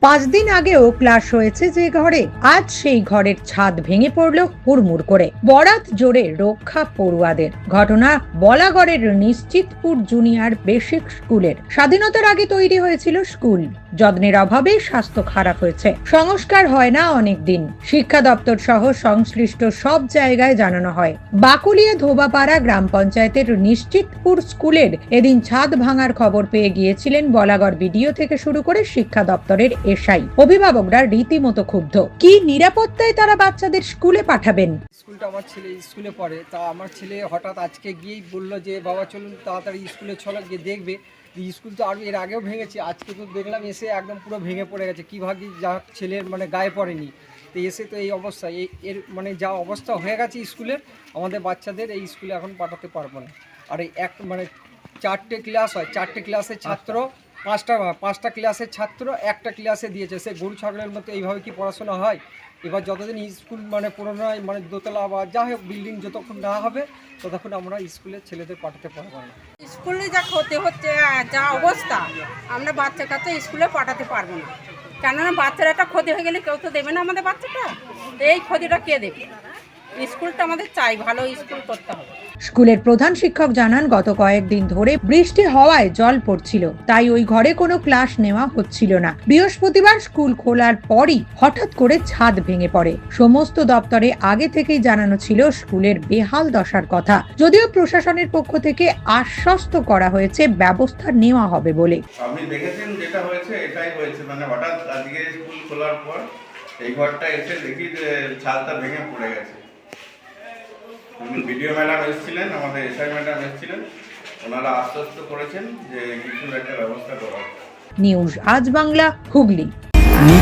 পাঁচ দিন আগেও ক্লাস হয়েছে যে ঘরে। আজ সেই ঘরের ছাদ ভেঙে পড়ল হুড়মুড় করে। বরাত জোরে রক্ষা পড়ুয়াদের। ঘটনা বলাগড়ের নিশ্চিতপুর জুনিয়র বেসিক স্কুলের। স্বাধীনতার আগে তৈরি হয়েছিল স্কুল। যত্নের অভাবে স্বাস্থ্য খারাপ হয়েছে। সংস্কার হয় না অনেক দিন। শিক্ষা দপ্তর সহ সংশ্লিষ্ট সব জায়গায় জানানো হয়। বাকুলিয়া ধোবাপাড়া গ্রাম পঞ্চায়েতের নিশ্চিতপুর স্কুলের এদিন ছাদ ভাঙার খবর পেয়ে গিয়েছিলেন বলাগড় বিডিও থেকে শুরু করে শিক্ষা দপ্তরের এসআই। অভিভাবকরা রীতিমতো ক্ষুব্ধ। কি নিরাপত্তায় তারা বাচ্চাদের স্কুলে পাঠাবেন? স্কুলটা আমার ছেলে স্কুলে পড়ে। তা আমার ছেলে হঠাৎ আজকে গিয়েই বলল যে, বাবা, চলুন তাড়াতাড়ি স্কুলে চলো, গিয়ে দেখবে। স্কুল তো আর এর আগেও ভেঙেছে, আজকে তো দেখলাম এসে একদম পুরো ভেঙে পড়ে গেছে। কী ভাগ্যি যা ছেলের মানে গায়ে পড়েনি। তো এসে তো এই অবস্থা এই এর মানে যা অবস্থা হয়ে গেছে স্কুলের আমাদের বাচ্চাদের এই স্কুলে এখন পাঠাতে পারব না। আর এই এক মানে চারটে ক্লাস হয়, চারটে ক্লাসের ছাত্র পাঁচটা পাঁচটা ক্লাসের ছাত্র একটা ক্লাসে দিয়েছে। সে গরু, ছাগলের মতো এইভাবে কি পড়াশোনা হয়? এবার যতদিন স্কুল মানে পুনরায় মানে দোতলা বা যা হোক বিল্ডিং যতক্ষণ না হবে, ততক্ষণ আমরা স্কুলের ছেলেদের পাঠাতে পারব না। স্কুলে যা ক্ষতি হচ্ছে যা অবস্থা, আমরা বাচ্চা কাচ্চা স্কুলে পাঠাতে পারব না। কেননা বাচ্চার একটা ক্ষতি হয়ে গেলে কেউ তো দেবে না আমাদের বাচ্চাটা। এই ক্ষতিটা কে দেবে? স্কুলটা আমাদের চাই ভালো স্কুল করতে হবে। স্কুলের প্রধান শিক্ষক জানান গত কয়েকদিন ধরে বৃষ্টি হওয়ায় জল পড়ছিল তাই ওই ঘরে কোনো ক্লাস নেওয়া হচ্ছিল না। বৃহস্পতিবার স্কুল খোলার পরই হঠাৎ করে ছাদ ভেঙে পড়ে। সমস্ত দপ্তরে আগে থেকেই জানানো ছিল স্কুলের বেহাল দশার কথা। যদিও প্রশাসনের পক্ষ থেকে আশ্বস্ত করা হয়েছে ব্যবস্থা নেওয়া হবে বলে। আপনি দেখেছেন যেটা হয়েছে? এটাই হয়েছে। মানে হঠাৎ আজকে স্কুল খোলার পর এই ঘরটা এসে দেখি যে ছাদটা ভেঙে পড়ে গেছে। ভিডিও ম্যাডাম এসেছিলেন আমাদের এসআই ম্যাডাম এসেছিলেন। ওনারা আশ্বস্ত করেছেন যে কিছু একটা ব্যবস্থা করা নিউজ আজ বাংলা হুগলি।